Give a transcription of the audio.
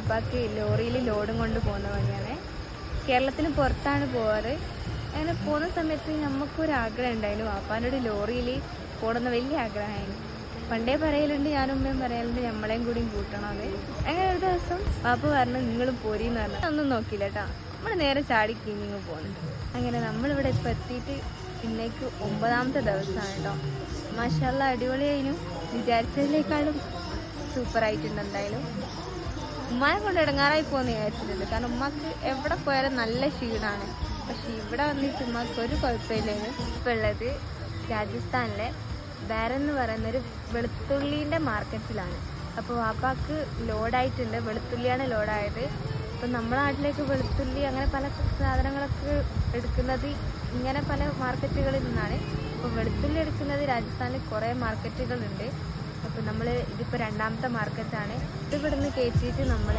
വാപ്പാക്ക് ലോറിയിൽ ലോഡും കൊണ്ട് പോകുന്ന പണിയാണ് കേരളത്തിന് പുറത്താണ് പോവാറ്. അങ്ങനെ പോകുന്ന സമയത്ത് നമുക്കൊരു ആഗ്രഹം ഉണ്ടായിരുന്നു. ഒരു ലോറിയിൽ പോടുന്ന വലിയ ആഗ്രഹമായിരുന്നു. പണ്ടേ പറയലുണ്ട് ഞാനും ഉമ്മയും പറയലുണ്ട് നമ്മളെയും കൂടിയും കൂട്ടണം അത് അങ്ങനെ ഒരു ദിവസം പാപ്പ പറഞ്ഞു നിങ്ങളും പോരീന്ന് പറഞ്ഞു. ഒന്നും നോക്കിയില്ല കേട്ടോ. നമ്മൾ നേരെ ചാടി കീഞ്ഞിങ്ങ് പോകുന്നു അങ്ങനെ നമ്മളിവിടെ ഇപ്പോൾ എത്തിയിട്ട് ഇന്നേക്ക് ഒമ്പതാമത്തെ ദിവസമാണ് കേട്ടോ. മാഷല്ല അടിപൊളിയായിരുന്നു വിചാരിച്ചതിനേക്കാളും സൂപ്പറായിട്ടുണ്ട് എന്തായാലും. ഉമ്മാനെ കൊണ്ട് ഇടങ്ങാറായി പോകുന്ന വിചാരിച്ചിട്ടുണ്ട്. കാരണം ഉമ്മക്ക് എവിടെ പോയാലും നല്ല ക്ഷീണമാണ് പക്ഷെ ഇവിടെ വന്നിട്ട് ഉമ്മക്ക് ഒരു കുഴപ്പമില്ലായിരുന്നു ഇപ്പം ഉള്ളത് രാജസ്ഥാനിലെ ബാരൻ എന്ന് പറയുന്ന ഒരു വെളുത്തുള്ളീന്റെ മാർക്കറ്റിലാണ്. അപ്പോൾ വാപ്പാക്ക് ലോഡായിട്ടുണ്ട്. വെളുത്തുള്ളിയാണ് ലോഡായത്. ഇപ്പം നമ്മുടെ നാട്ടിലേക്ക് വെളുത്തുള്ളി അങ്ങനെ പല സാധനങ്ങളൊക്കെ എടുക്കുന്നത് ഇങ്ങനെ പല മാർക്കറ്റുകളിൽ നിന്നാണ്. അപ്പോൾ വെളുത്തുള്ളി എടുക്കുന്നത് രാജസ്ഥാനിൽ കുറേ മാർക്കറ്റുകളുണ്ട്. അപ്പോൾ നമ്മൾ ഇതിപ്പോൾ രണ്ടാമത്തെ മാർക്കറ്റാണ് ഇത് ഇവിടുന്ന് കയറ്റിയിട്ട് നമ്മൾ